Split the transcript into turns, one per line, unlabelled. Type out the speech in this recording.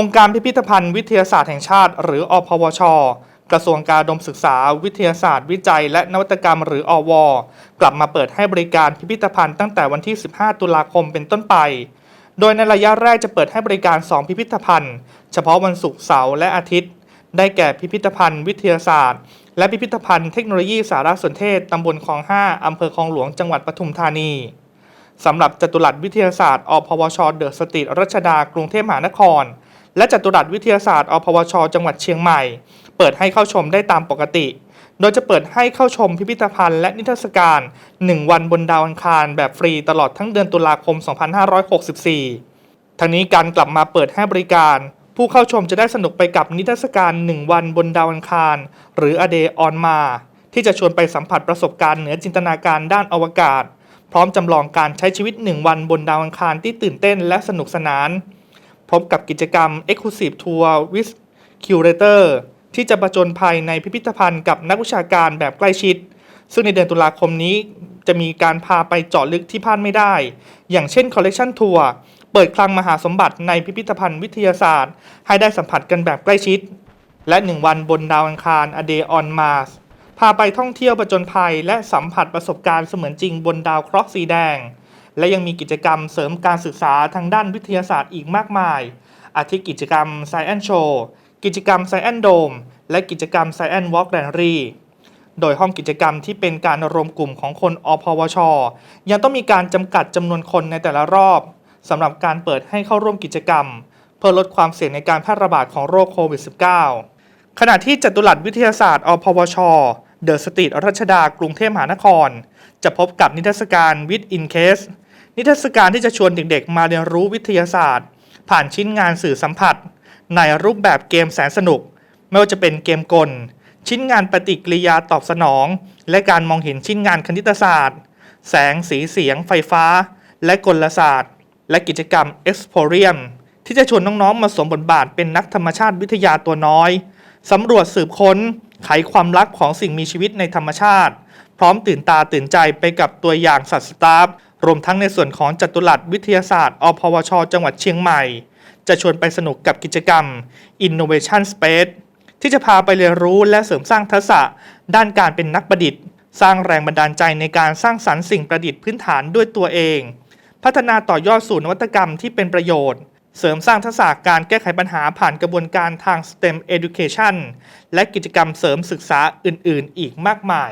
องค์การพิพิธภัณฑ์วิทยาศาสตร์แห่งชาติ หรืออพวช กระทรวงการดมศึกษา วิทยาศาสตร์ วิจัย และนวัตกรรมหรืออว กลับมาเปิดให้บริการพิพิธภัณฑ์ตั้งแต่วันที่ 15 ตุลาคมเป็นต้นไป โดยในระยะแรกจะเปิดให้บริการ 2 พิพิธภัณฑ์ เฉพาะวันศุกร์เสาร์และอาทิตย์ ได้แก่พิพิธภัณฑ์วิทยาศาสตร์ และพิพิธภัณฑ์เทคโนโลยีสารสนเทศตำบลคลอง 5 อำเภอคลองหลวง จังหวัดปทุมธานีสำหรับจตุรัสวิทยาศาสตร์อพวชเดอะสตรีทรัชดากรุงเทพมหานคร และจัตุรัสวิทยาศาสตร์อพวช จังหวัดเชียงใหม่ เปิดให้เข้าชมได้ตามปกติ โดยจะเปิดให้เข้าชมพิพิธภัณฑ์และนิทรรศการ 1 วันบนดาวอังคารแบบฟรีตลอดทั้งเดือนตุลาคม 2564 ทั้งนี้การกลับมาเปิดให้บริการ ผู้เข้าชมจะได้สนุกไปกับนิทรรศการ 1 วันบนดาวอังคาร หรือ A Day on Mars ที่จะชวนไปสัมผัสประสบการณ์เหนือจินตนาการด้านอวกาศ พร้อมจำลองการใช้ชีวิต 1 วันบนดาวอังคารที่ตื่นเต้นและสนุกสนาน พบกับกิจกรรม Exclusive Tour with Curator ที่จะประจนภัยในพิพิธภัณฑ์กับนักวิชาการแบบใกล้ชิด ซึ่งในเดือนตุลาคมนี้จะมีการพาไปเจาะลึกที่พลาดไม่ได้ อย่างเช่น Collection Tour เปิดคลังมหาสมบัติในพิพิธภัณฑ์วิทยาศาสตร์ ให้ได้สัมผัสกันแบบใกล้ชิด และ 1 วันบนดาวอังคาร A Day on Mars พาไปท่องเที่ยวประจนภัย และสัมผัสประสบการณ์เสมือนจริงบนดาวเคราะห์สีแดง และยังมีกิจกรรมเสริมการศึกษาทางด้านวิทยาศาสตร์อีกมากมาย อาทิกิจกรรม Science Show กิจกรรม Science Dome และกิจกรรม Science Walk Gallery โดยห้องกิจกรรมที่เป็นการรวมกลุ่มของคนอพวช ยังต้องมีการจำกัดจำนวนคนในแต่ละรอบสำหรับการเปิดให้เข้าร่วมกิจกรรม เพื่อลดความเสี่ยงในการแพร่ระบาดของโรคโควิด -19 ขณะที่จตุรัสวิทยาศาสตร์ อพวช เดอะสตรีทรัชดากรุงเทพมหานคร จะพบกับนิทรรศการ With in Case นิ นิทรรศการที่จะชวนเด็กๆ มาเรียนรู้วิทยาศาสตร์ ผ่านชิ้นงานสื่อสัมผัส ในรูปแบบเกมแสนสนุก ไม่ว่าจะเป็นเกมกล ชิ้นงานปฏิกิริยาตอบสนอง และการมองเห็นชิ้นงานคณิตศาสตร์ แสงสีเสียง ไฟฟ้า และกลศาสตร์ และกิจกรรม Exporium ที่จะชวนน้องๆ มาสวมบทบาทเป็นนักธรรมชาติวิทยาตัวน้อย สำรวจสืบค้น ไขความลับของสิ่งมีชีวิตในธรรมชาติ พร้อมตื่นตาตื่นใจไปกับตัวอย่างสัตว์สตาฟรวมทั้งในส่วนของจัตุรัสวิทยาศาสตร์อพวช จังหวัดเชียงใหม่ จะชวนไปสนุกกับกิจกรรม Innovation Space ที่จะพาไปเรียนรู้และเสริมสร้างทักษะ ด้านการเป็นนักประดิษฐ์ สร้างแรงบันดาลใจในการสร้างสรรค์สิ่งประดิษฐ์พื้นฐานด้วยตัวเอง พัฒนาต่อยอดสู่นวัตกรรมที่เป็นประโยชน์ เสริมสร้างทักษะการแก้ไขปัญหาผ่านกระบวนการทาง STEM Education และกิจกรรมเสริมศึกษาอื่น ๆ อีกมากมาย